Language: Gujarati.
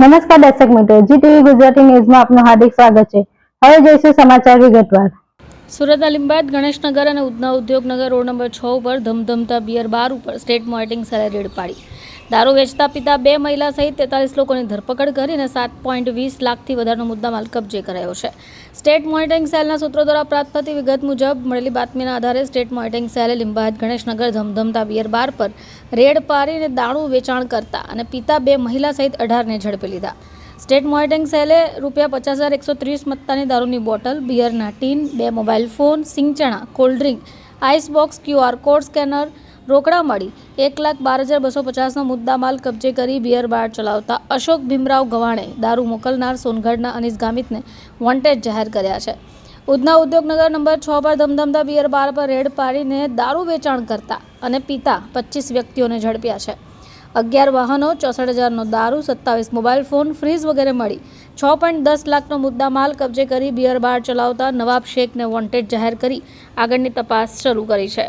નમસ્કાર દર્શક મિત્રો, જી ટીવી ગુજરાતી ન્યૂઝમાં આપનું હાર્દિક સ્વાગત છે. હવે જોઈશું સમાચાર વિગતવાર સુરત લિંબાયત ગણેશનગર અને ઉધના ઉદ્યોગનગર રોડ નંબર છ ઉપર ધમધમતા બિયર બાર ઉપર સ્ટેટ મોર્ટિંગ સેલે રેડ પાડી. દારૂ વેચતા પિતા બે મહિલા સહિત તેતાલીસ લોકોની ધરપકડ કરીને સાત પોઈન્ટ વીસ લાખથી વધારેનો મુદ્દામાલ કબજે કરાયો છે. સ્ટેટ મોનિટરિંગ સેલના સૂત્રો દ્વારા પ્રાપ્ત થતી વિગત મુજબ મળેલી બાતમીના આધારે સ્ટેટ મોનિટરિંગ સેલે લિંબાયત ગણેશનગર ધમધમતા બિયર બાર પર રેડ પારીને દારૂ વેચાણ કરતા અને પિતા બે મહિલા સહિત અઢારને ઝડપી લીધા. સ્ટેટ મોનિટરિંગ સેલે રૂપિયા પચાસ હજાર એકસો ત્રીસ મત્તાની દારૂની બોટલ, બિયરના ટીન, બે mobile phone, સિંગચણા, cold drink, ice box Q R code, scanner રોકડા મળી. એક લાખ બાર હજાર બસો પચાસનો મુદ્દામાલ કબજે કરી બિયર બાર ચલાવતા અશોક ભીમરાવ ગવાણે દારૂ મોકલનાર સોનગઢના અનિસ ગામિતને વોન્ટેડ જાહેર કર્યા છે. ઉધના ઉદ્યોગનગર નંબર છ પર ધમધમતા બિયર બાર પર રેડ પાડીને દારૂ વેચાણ કરતા અને પીતા પચીસ વ્યક્તિઓને ઝડપ્યા છે. અગિયાર વાહનો, ચોસઠ હજારનો દારૂ, સત્તાવીસ મોબાઈલ ફોન ફ્રીજ વગેરે મળી. છ પોઈન્ટ દસ લાખનો મુદ્દામાલ કબજે કરી બિયર બાર ચલાવતા નવાબ શેખને વોન્ટેડ જાહેર કરી. આગળની તપાસ શરૂ કરી છે.